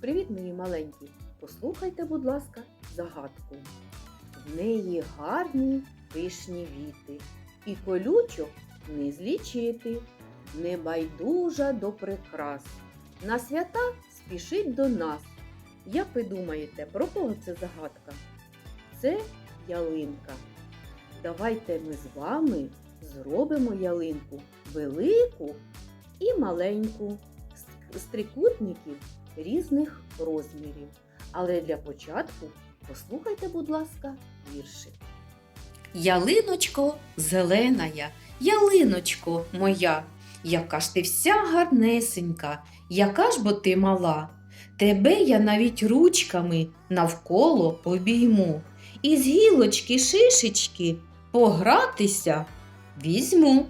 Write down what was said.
Привіт, мої маленькі! Послухайте, будь ласка, загадку. В неї гарні пишні віти, і колючок не злічити, небайдужа до прикрас. На свята спішить до нас. Як ви думаєте, про кого це загадка? Це ялинка. Давайте ми з вами зробимо ялинку велику і маленьку з- трикутників різних розмірів. Але для початку послухайте, будь ласка, віршик. Ялиночко зеленая, ялиночко моя, яка ж ти вся гарнесенька, яка ж бо ти мала. Тебе я навіть ручками навколо обійму, і з гілочки шишечки погратися візьму.